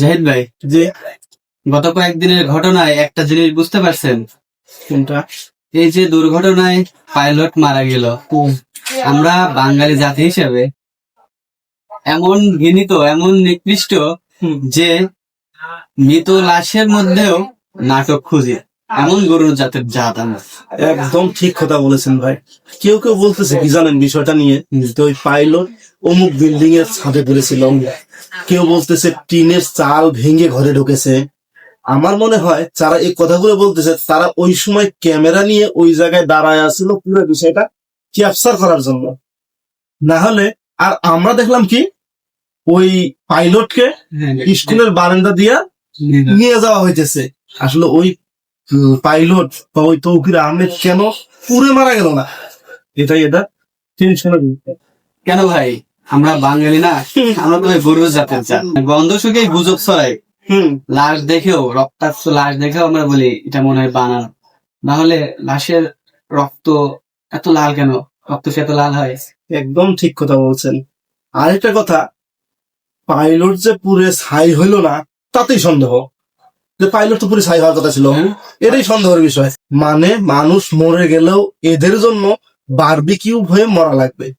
জাহিদ ভাই যে গত কয়েকদিনের ঘটনায় একটা জিনিস বুঝতে পারছেন? কোনটা? এই যে দুর্ঘটনায় পাইলট মারা গেল। আমরা বাঙালি জাতি হিসেবে এমন ঘৃণিত এমন নিকৃষ্ট যে মৃত লাশের মধ্যেও নাটক খুঁজি। এমন গরুর জাতের জাত একদম ঠিক কথা বলেছেন ভাই। কেউ কেউ বলতেছে কি জানেন বিষয়টা নিয়ে। ওই পাইলট অমুক বিল্ডিং এর ছাদে পড়েছিল কেউ বলতেছে টিনের চাল ভেঙে ঘরে ঢুকেছে। আমার মনে হয় যারা এই কথাগুলো বলতেছে তারা ওই সময় ক্যামেরা নিয়ে ওই জায়গায় দাঁড়ায় আসছিল পুরো বিষয়টা ক্যাপচার করার জন্য। না হলে আর আমরা দেখলাম কি ওই পাইলটকে স্কুলের বারান্দা দিয়া নিয়ে যাওয়া হইতেছে। আসলে ওই পাইলট বা ওই তৌকির আহমেদ কেন পুরে মারা গেল না? এটাই এটা টেনশনের। কেন ভাই? আমরা বাঙালি না আমরা তো গরুর জাতের জাত। গন্ধ শুকে গুজব ছড়াই হুম। লাশ দেখেও রক্তাক্ত লাশ দেখেও আমরা বলি এটা মনে হয় বানানো। না হলে লাশের রক্ত এত লাল কেন? রক্ত সে এত লাল হয়। একদম ঠিক কথা বলছেন। আরেকটা কথা পাইলট যে পুরে ছাই হইল না তাতেই সন্দেহ। যে পাইলট তো পুরে ছাই হওয়ার কথা ছিল। হ্যাঁ? এটাই সন্দেহের বিষয়। মানে মানুষ মরে গেলেও এদের জন্য বারবিকিউ হয়ে মরা লাগবে।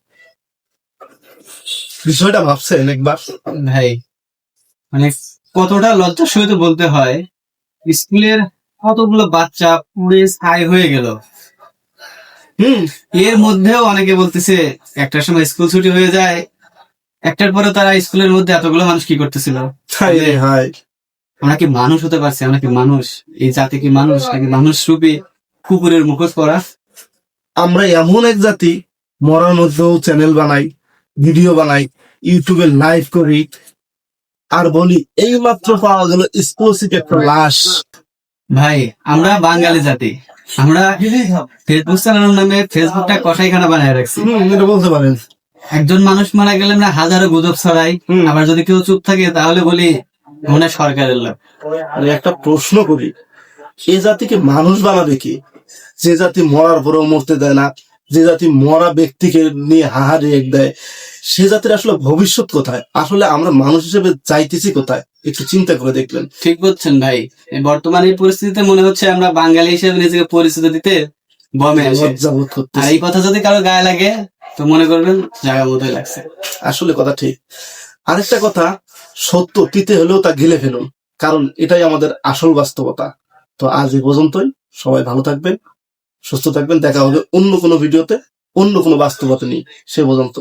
বিষয়টা ভাবছেন একবার? ভাই মানে কতটা লজ্জার সহিত বলতে হয় স্কুলের কতগুলো বাচ্চা পুড়ে ছাই হয়ে গেল। হুম। এর মধ্যেও অনেকে বলতেছে একটার সময় স্কুল ছুটি হয়ে যায় একটার পরে তারা স্কুলের মধ্যে এতগুলো মানুষ কি করতেছিল? আমরা কি মানুষ হতে পারছি? আমরা কি মানুষ? এই জাতি কি মানুষ নাকি মানুষ রূপে কুকুরের মুখোশ পরা? আমরা এমন এক জাতি মরার মধ্যেও চ্যানেল বানাই ভিডিও বানাই ইউটিউবে লাইভ করি আর বলি এই মাত্র পাওয়া গেল স্পোসিক একটা লাশ। ভাই আমরা বাঙালি জাতি। আমরা ফেসবুক চালানোর নামে ফেসবুকটা কষাইখানা বানায় রাখছি। এটা বলতে পারেন। একজন মানুষ মারা গেলে আমরা হাজারো গুজব ছড়াই। আবার যদি কেউ চুপ থাকে তাহলে বলি মনে সরকারের লোক। আমি একটা প্রশ্ন করি এ জাতিকে মানুষ বানাবে কি? যে জাতি মরার পরেও মরতে দেয় না যে জাতি মরা ব্যক্তিকে নিয়ে হাহারি এক দেয় সে জাতির আসলে ভবিষ্যৎ কোথায়? আসলে আমরা মানুষ হিসেবে চাইতেছি কোথায়? একটু চিন্তা করে দেখলেন ঠিক বলছেন ভাই। বর্তমান এই পরিস্থিতিতে মনে হচ্ছে আমরা বাঙালি হিসেবে নিজেকে পরিচিত দিতে বমে আর এই কথা যদি কারও গায়ে লাগে তো মনে করবেন জায়গা মতোই লাগছে। আসলে কথা ঠিক। আরেকটা কথা সত্য তিতে হলেও তা গিলে ফেলুন, কারণ এটাই আমাদের আসল বাস্তবতা। তো আজ এই পর্যন্তই, সবাই ভালো থাকবেন, সুস্থ থাকবেন, দেখা হবে অন্য কোনো ভিডিওতে, অন্য কোনো বাস্তবতা নেই সে পর্যন্ত।